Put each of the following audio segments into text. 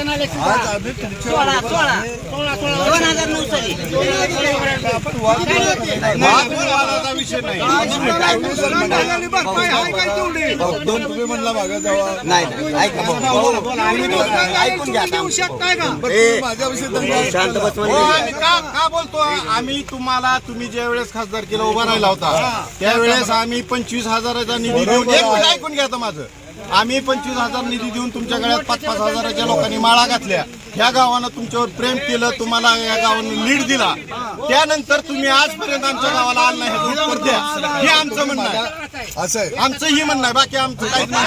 आज. आम्ही दोन हजार नऊ साली. आपण वाद वादाचा विषय नाही. भाऊ, दोन तुम्ही म्हणला जावा. नाही नाही ऐका भाऊ. ऐकून घ्या आता. माझ्याविषयी दंगा शांत बस हो. आम्ही का का बोलतो आम्ही तुम्हाला तुम्ही ज्या वेळेस खासदारकीला उभा राहिला होता त्यावेळेस आम्ही पंचवीस हजाराचा निधी देऊन बरोबर एक मिनिट आहे. ऐकून घ्या आता माझं. आम्ही पंचवीस हजार निधी देऊन तुमच्या गळ्यात पाच पाच हजाराच्या लोकांनी माळा घातल्या. ह्या गावानं तुमच्यावर प्रेम केलं तुम्हाला या गावानं लीड दिला. त्यानंतर तुम्ही आजपर्यंत आमच्या गावाला आला नाही हे उत्तर द्या. हे आमचं म्हणणं आहे. असं आहे. आमचं ही म्हणणं आहे. बाकी आमचं काहीच म्हणणं.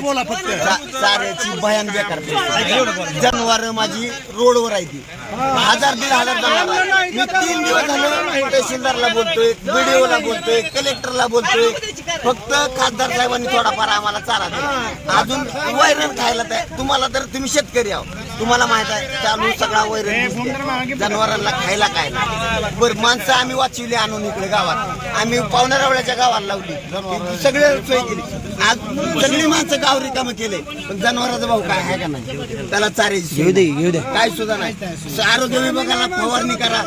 बोला, फक्त. चाऱ्याची भयान बेकार जनावर माझी रोडवर आहे ती. हजार दीड हजार. मी तीन दिवस झालं तहसीलदारला बोलतोय. बीडीओला बोलतोय कलेक्टरला बोलतोय. फक्त खासदार साहेबांनी थोडाफार आम्हाला चारा दिला. अजून वैरण खायला तयार तुम्हाला तर तुम्ही शेतकरी आहो. तुम्हाला माहीत आहे चालू सगळा वैरण. जनावरांना खायला काय नाही. बरं माणसं आम्ही वाचवली आणून इकडे गावात. आम्ही पावणारावळ्याच्या गावाला लावली. सगळे सोय केली. आज सगळी माणसं गाव रिकामं केले. पण जनावराचा भाऊ काय आहे का नाही? त्याला चारायची घेऊ दे घेऊ दे. काय सुद्धा नाही. आरोग्य विभागाला फवारणी करा.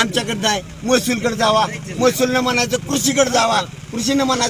आमच्याकडे जाय. महसूलकडे जावा. महसूलनं म्हणायचं कृषीकडे जावा. कृषीनं म्हणायचं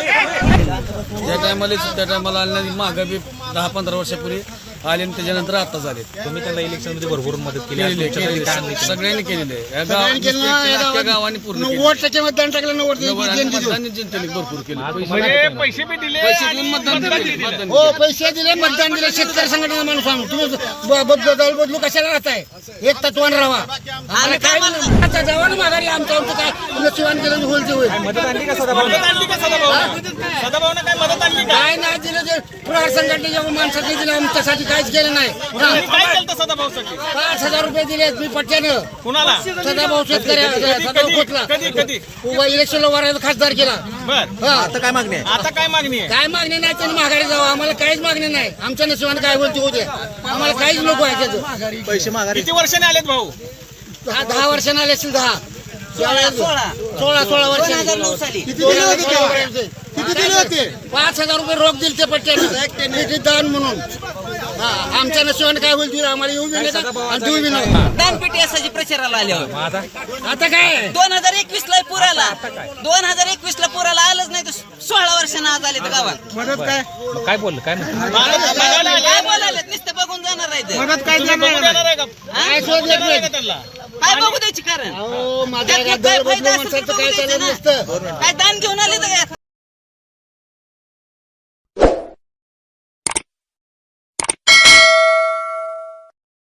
ज्या टायमाला त्या टायमाला आणल्या मागं बी दहा पंधरा वर्षापूर्वी. आले आणि त्याच्यानंतर आता झाले तुम्ही त्यांना इलेक्शनमध्ये भरपूर मदत केली. आज काय? सगळ्यांनी केलेले. आहे. या गावाने पूर्ण केले. नव्वद टक्के मतदान टाकलं नव्वद आणि. मतदान जनतेने भरपूर केले. पैसे म्हणजे पैसे देऊन मतदान दिले. मतदान हो पैसे दिले मतदान दिले. शेतकरी संघटनेचा माणूस सांगू. तुम्ही ब- बदलू बदलू कशाला राहताय? एक तत्वान राहा आम्ही काय. आता जावा ना माघारी आमचं आमचं काय? नशिबान केलं होईल ते होईल. मदत आणली का सदाभाऊ? सदाभाऊनं काय मदत आणली का? काय नाही दिलं ते प्रहार संघटनेच्या माणसाने दिलं आमच्यासाठी काहीच केलं नाही. हा. काय केलं सदाभाऊसाठी पाच हजार रुपये दिले मी पट्ट्यानं. कुणाला? सदाभाऊ शेतकरी सदाभाऊ खोतला. कधी कधी? उभा इलेक्शनला उभा खासदार केला. बर. हा. आता काय मागणी आहे? आता काय मागणी आहे? काय मागणी नाही त्यांनी माघारी जावं. आम्हाला काहीच मागणी नाही. आमच्या नशिबाने काय बोलते होते आम्हाला काहीच नको आहे त्याचं. पैसे माघारी. किती वर्षाने आलेत भाऊ? दहा दहा वर्षांना आले असतील दहा. सोळा सोळा सोळा. वर्ष हजार नऊ साली. किती दिले होते पाच हजार रुपये रोख दिले ते पट्ट्याने दान म्हणून. हा आमच्या नशिबाने काय होईल ते आम्हाला येऊ बी नका. आणि देऊ बी नका. दानपेटी असायची प्रचाराला आल्यावर. आता? काय? दोन हजार एकवीस ला पुराला दोन हजार एकवीस ला पुराला आलंच नाही तर सोळा वर्षांना आज आले गावात. मदत काय? काय बोललं? काय काय? बोलायला नुसतं बघून जाणार आहे? ते. मदत काय बघू देणार आहे का काय नाही बघू द्यायची कारण? अहो माझ्या त्यातनं काय फायदा असेल तर चालत. नसतं. काय दान घेऊन आले तर काय?